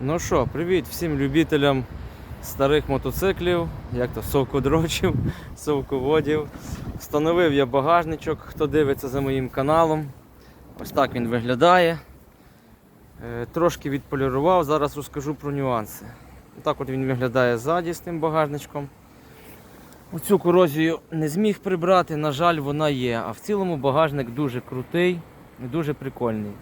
Ну що, привіт всім любителям старих мотоциклів, як то совкодрочів, совководів. Встановив я багажничок, хто дивиться за моїм каналом. Ось так він виглядає. Е, Трошки відполірував, зараз розкажу про нюанси. Так от він виглядає ззаді з тим багажничком. Оцю корозію не зміг прибрати, на жаль, вона є. А в цілому багажник дуже крутий і дуже прикольний.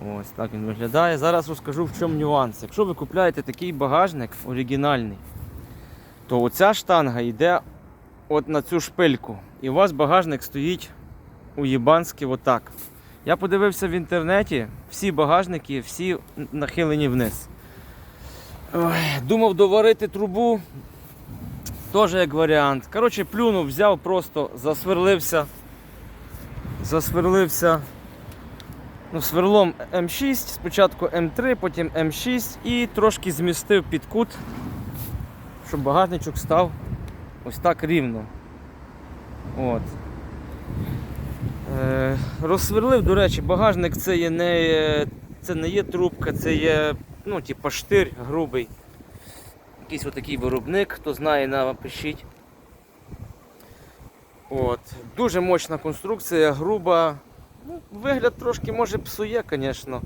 Ось так він виглядає. Зараз розкажу в чому нюанс. Якщо ви купляєте такий багажник оригінальний, то оця штанга йде от на цю шпильку. І у вас багажник стоїть у Єбанськи отак. Я подивився в інтернеті, всі багажники, всі нахилені вниз. Ой, думав доварити трубу. Теж як варіант. Коротше, плюнув, взяв, просто засверлився. Засверлився ну, сверлом М6, спочатку М3, потім М6 і трошки змістив під кут, щоб багажничок став ось так рівно. От. Е, розсверлив, до речі, багажник це є не, це не є трубка, це є ну, типу штир грубий. Якийсь отакий виробник, хто знає, напишіть. От. Дуже мощна конструкція, груба. Вигляд трошки може псує, звісно.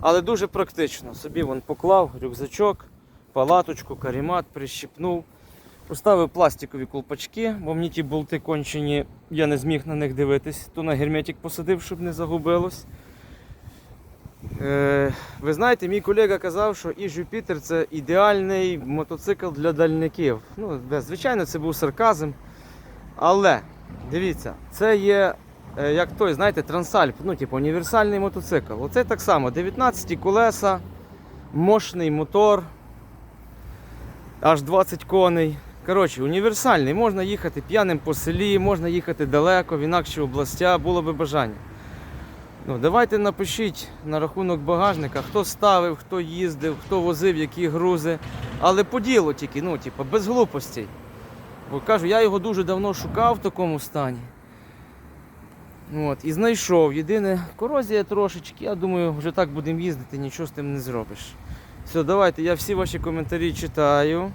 Але дуже практично. Собі вон поклав рюкзачок, палаточку, карімат, прищіпнув. Поставив пластикові колпачки, бо мені ті болти кончені, я не зміг на них дивитись. То на герметик посадив, щоб не загубилось. Е, ви знаєте, мій колега казав, що і Jupiter це ідеальний мотоцикл для дальників. Ну, звичайно, це був сарказм. Але дивіться, це є як той, знаєте, трансальп, ну, типу, універсальний мотоцикл. Оце так само, 19 колеса, мощний мотор, аж 20 коней. Коротше, універсальний, можна їхати п'яним по селі, можна їхати далеко, в інакші областя, було би бажання. Ну, давайте напишіть на рахунок багажника, хто ставив, хто їздив, хто возив, які грузи. Але по ділу тільки, ну, типу, без глупостей. Бо кажу, я його дуже давно шукав в такому стані. От, і знайшов. Єдине, корозія трошечки. Я думаю, вже так будемо їздити, нічого з тим не зробиш. Все, давайте, я всі ваші коментарі читаю.